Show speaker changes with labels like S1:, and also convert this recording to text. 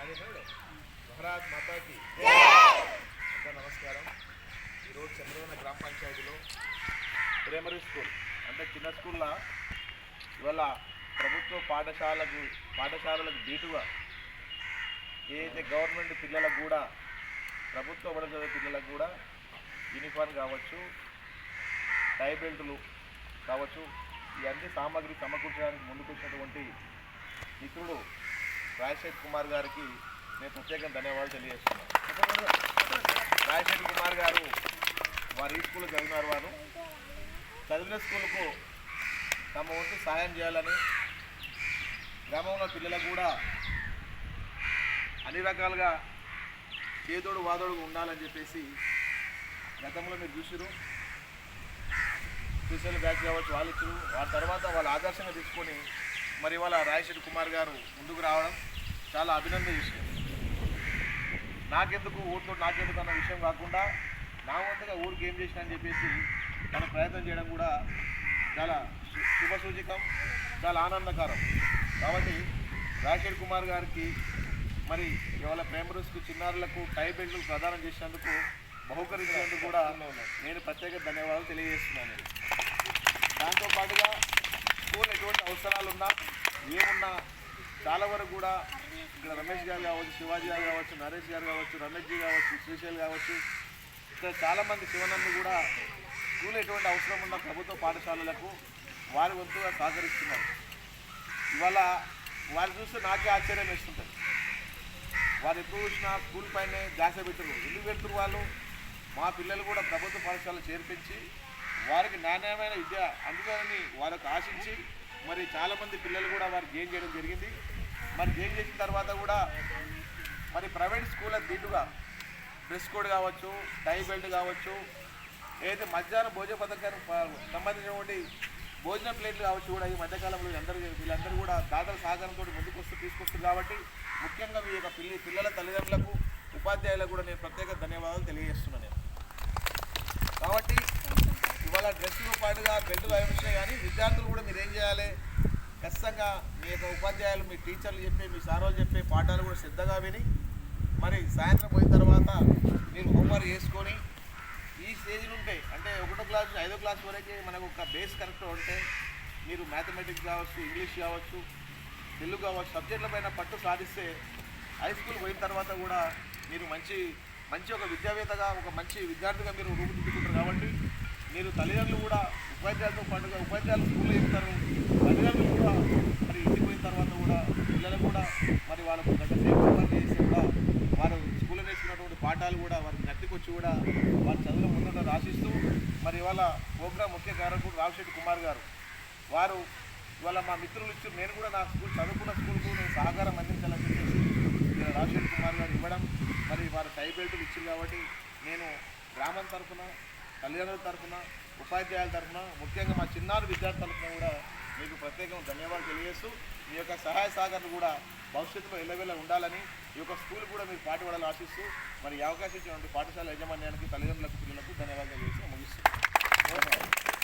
S1: మహారాజ్ మాతాకి. నమస్కారం. ఈరోజు చంద్రవన గ్రామ పంచాయతీలో ప్రైమరీ స్కూల్ అంటే చిన్న స్కూల్లో ఇవాళ ప్రభుత్వ పాఠశాలకు పాఠశాలలకు దీటుగా ఏదైతే గవర్నమెంట్ పిల్లలకు కూడా ప్రభుత్వ బడి చదివే పిల్లలకు కూడా యూనిఫామ్ కావచ్చు టై బెల్టులు కావచ్చు ఇవన్నీ సామాగ్రి సమకూర్చడానికి ముందుకు వచ్చినటువంటి మిత్రుడు రాజశేఖర్ కుమార్ గారికి నేను ప్రత్యేకంగా ధన్యవాదాలు తెలియజేస్తున్నాను. రాజశేఖర్ కుమార్ గారు వారి ఈ స్కూల్లో చదివినారు వారు. చదివిన స్కూల్కు తమ వంతు సాయం చేయాలని గ్రామంలో పిల్లలకు కూడా అన్ని రకాలుగా చేదోడు వాదోడు ఉండాలని చెప్పేసి గతంలో మీరు చూసిరు స్పెషల్ బ్యాచ్ కావచ్చు వాళ్ళు ఇచ్చారు. వారి తర్వాత వాళ్ళు ఆదర్శంగా తీసుకొని మరి ఇవాళ రాయశెట్టి కుమార్ గారు ముందుకు రావడం చాలా అభినందన విషయం. నాకెందుకు ఊరితో నాకెందుకు అన్న విషయం కాకుండా నా వంతుగా ఊరికి ఏం చేసిన అని చెప్పేసి మన ప్రయత్నం చేయడం కూడా చాలా శుభ సూచకం చాలా ఆనందకరం. కాబట్టి రాజశేఖర్ కుమార్ గారికి మరి ఇవాళ ప్రైమరీస్కు చిన్నారులకు టై బెల్ట్లు ప్రదానం చేసినందుకు బహుకరించినందుకు కూడా నేను ప్రత్యేక ధన్యవాదాలు తెలియజేస్తున్నాను. దాంతోపాటుగా స్కూల్ ఎటువంటి అవసరాలు ఉన్నా ఏమున్నా చాలా వరకు కూడా ఇక్కడ రమేష్ గారు కావచ్చు శివాజీ గారు కావచ్చు నరేష్ గారు కావచ్చు రమేష్జీ కావచ్చు శ్రీశైల్ కావచ్చు ఇక్కడ చాలామంది శివనందు కూడా స్కూల్ ఎటువంటి అవసరం ఉన్న ప్రభుత్వ పాఠశాలలకు వారి వంతుగా సహకరిస్తున్నారు. ఇవాళ వారు చూస్తే నాకే ఆశ్చర్యం వేస్తుంటుంది. వారు ఎప్పుడు చూసినా స్కూల్ పైనే ధ్యాస పెట్టరు. ఎందుకు పెడుతున్నారు వాళ్ళు? మా పిల్లలు కూడా ప్రభుత్వ పాఠశాలలో చేర్పించి వారికి నాణ్యమైన విద్య అందుకని వారికి ఆశించి మరి చాలామంది పిల్లలు కూడా వారు గెయిన్ చేయడం జరిగింది. మరి గెయిన్ చేసిన తర్వాత కూడా మరి ప్రైవేట్ స్కూళ్ళ దీటుగా డ్రెస్ కోడ్ కావచ్చు టై బెల్ట్ కావచ్చు ఏదైతే మధ్యాహ్నం భోజన పథకానికి సంబంధించినటువంటి భోజన ప్లేట్లు కావచ్చు కూడా ఈ మధ్యకాలంలో అందరూ వీళ్ళందరూ కూడా దాతల సహకారంతో ముందుకు వస్తూ కాబట్టి ముఖ్యంగా మీ యొక్క పిల్లి పిల్లల తల్లిదండ్రులకు ఉపాధ్యాయులకు కూడా నేను ప్రత్యేక ధన్యవాదాలు తెలియజేస్తున్నాను నేను. కాబట్టి ఇవాళ డ్రెస్సుతో పాటుగా బెల్ట్ వైవించినాయి కానీ విద్యార్థులు కూడా మీరు ఏం చేయాలి? ఖచ్చితంగా మీ యొక్క ఉపాధ్యాయులు మీ టీచర్లు చెప్పే మీ సార్ చెప్పే పాఠాలు కూడా శ్రద్ధగా విని మరి సాయంత్రం పోయిన తర్వాత మీరు హోంవర్క్ చేసుకొని ఈ స్టేజ్లు ఉంటే అంటే ఒకటో క్లాస్ ఐదో క్లాస్ వరకు మనకు ఒక బేస్ కరెక్ట్ ఉంటే మీరు మ్యాథమెటిక్స్ కావచ్చు ఇంగ్లీష్ కావచ్చు తెలుగు కావచ్చు సబ్జెక్టుల పైన పట్టు సాధిస్తే హై స్కూల్ పోయిన తర్వాత కూడా మీరు మంచి మంచి ఒక విద్యావేత్తగా ఒక మంచి విద్యార్థిగా మీరు రూపుదిద్దుకుంటారు కాబట్టి మీరు తల్లిదండ్రులు కూడా ఉపాధ్యాయులతో పాటుగా ఉపాధ్యాయులు స్కూల్లో ఇస్తారు. తల్లిదండ్రులు కూడా మరి ఇంటికి పోయిన తర్వాత కూడా పిల్లలు కూడా మరి వాళ్ళకు గంట సేపు చేసి కూడా వారు స్కూల్లో నేర్చుకున్నటువంటి పాఠాలు కూడా వారి నెత్తికొచ్చి కూడా వారి చదువులో ముందుగా రాసిస్తూ మరి ఇవాళ ప్రోగ్రాం ముఖ్య కార్యకుడు రామశెట్టి కుమార్ గారు వారు ఇవాళ మా మిత్రులు ఇచ్చి నేను కూడా నా స్కూల్ చదువుకున్న స్కూల్కు నేను సహకారం అందించాలని చెప్పేసి నేను రాజశేఖర్ కుమార్ గారు ఇవ్వడం మరి వారు టై బెల్టులు ఇచ్చింది కాబట్టి నేను గ్రామం తరఫున తల్లిదండ్రుల తరఫున ఉపాధ్యాయుల తరఫున ముఖ్యంగా మా చిన్నారు విద్యార్థుల తరఫున కూడా మీకు ప్రత్యేకంగా ధన్యవాదాలు తెలియజేస్తూ మీ యొక్క సహాయ సహకారాలు కూడా భవిష్యత్తులో ఎల్లవేళ ఉండాలని ఈ యొక్క స్కూల్ కూడా మీరు పాటుపడాలని ఆశిస్తూ మరి ఈ అవకాశం ఇచ్చినటువంటి పాఠశాల యాజమాన్యానికి తల్లిదండ్రులకు పిల్లలకు ధన్యవాదాలు తెలియజేసి ముగిస్తూ